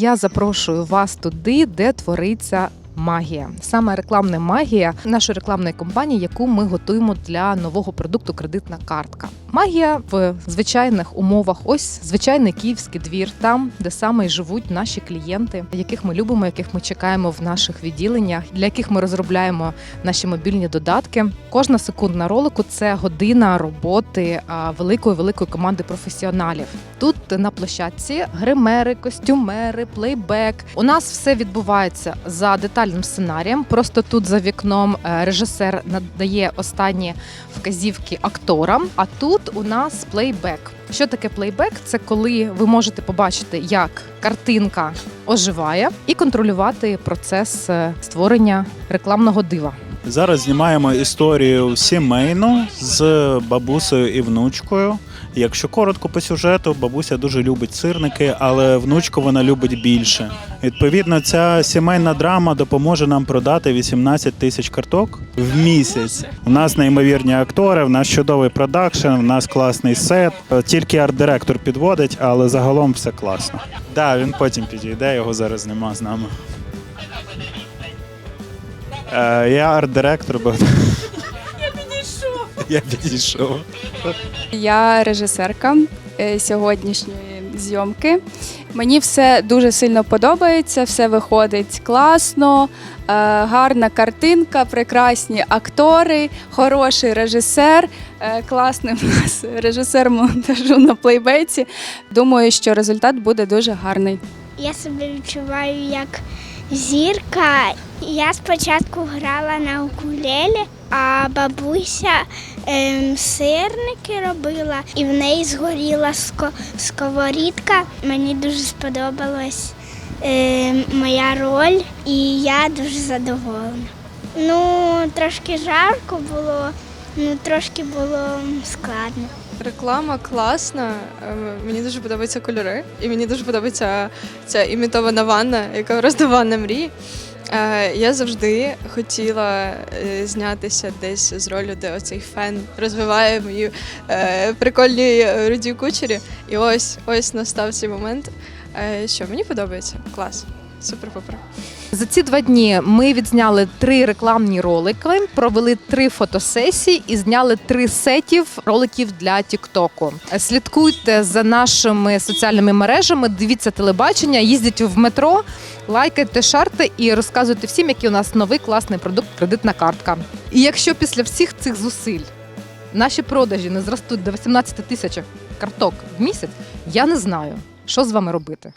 я запрошую вас туди, де твориться. Магія саме рекламна магія нашої рекламної компанії, яку ми готуємо для нового продукту кредитна картка. Магія в звичайних умовах. Ось звичайний київський двір, там де саме й живуть наші клієнти, яких ми любимо, яких ми чекаємо в наших відділеннях, для яких ми розробляємо наші мобільні додатки. Кожна секундна ролику це година роботи великої великої команди професіоналів. Тут на площадці гримери, костюмери, плейбек. У нас все відбувається за детальним сценарієм. Просто тут за вікном е, режисер надає останні вказівки акторам. А тут у нас плейбек. Що таке плейбек? Це коли ви можете побачити, як картинка оживає, і контролювати процес е, створення рекламного дива. Зараз знімаємо історію сімейну з бабусею і внучкою. Якщо коротко по сюжету, бабуся дуже любить сирники, але внучку вона любить більше. Відповідно, ця сімейна драма допоможе нам продати 18 тисяч карток в місяць. У нас неймовірні актори, в нас чудовий продакшн, в нас класний сет. Тільки арт-директор підводить, але загалом все класно. Так, да, він потім підійде, його зараз нема з нами. Е, я арт-директор, бо. Я підійшов. Я режисерка е, сьогоднішньої зйомки. Мені все дуже сильно подобається, все виходить класно, е, гарна картинка, прекрасні актори, хороший режисер, е, класний у нас режисер монтажу на плейбеці. Думаю, що результат буде дуже гарний. Я себе відчуваю як зірка. Я спочатку грала на укулелі, а бабуся ем, сирники робила, і в неї згоріла ско- сковорідка. Мені дуже сподобалась ем, моя роль, і я дуже задоволена. Ну, трошки жарко було, ну трошки було складно. Реклама класна. е, Мені дуже подобаються кольори, і мені дуже подобається ця імітована ванна, яка просто ванна мрії. Е, Я завжди хотіла е, знятися десь з ролью, де оцей фен розвиває мої прикольні руді кучері. І ось ось настав цей момент. Що мені подобається? Клас. Супер-пупер. За ці два дні ми відзняли три рекламні ролики, провели три фотосесії і зняли три сетів роликів для Тіктоку. Слідкуйте за нашими соціальними мережами, дивіться телебачення, їздіть в метро, лайкайте, шарте і розказуйте всім, який у нас новий класний продукт кредитна картка. І якщо після всіх цих зусиль наші продажі не зростуть до 18 тисяч карток в місяць, я не знаю, що з вами робити.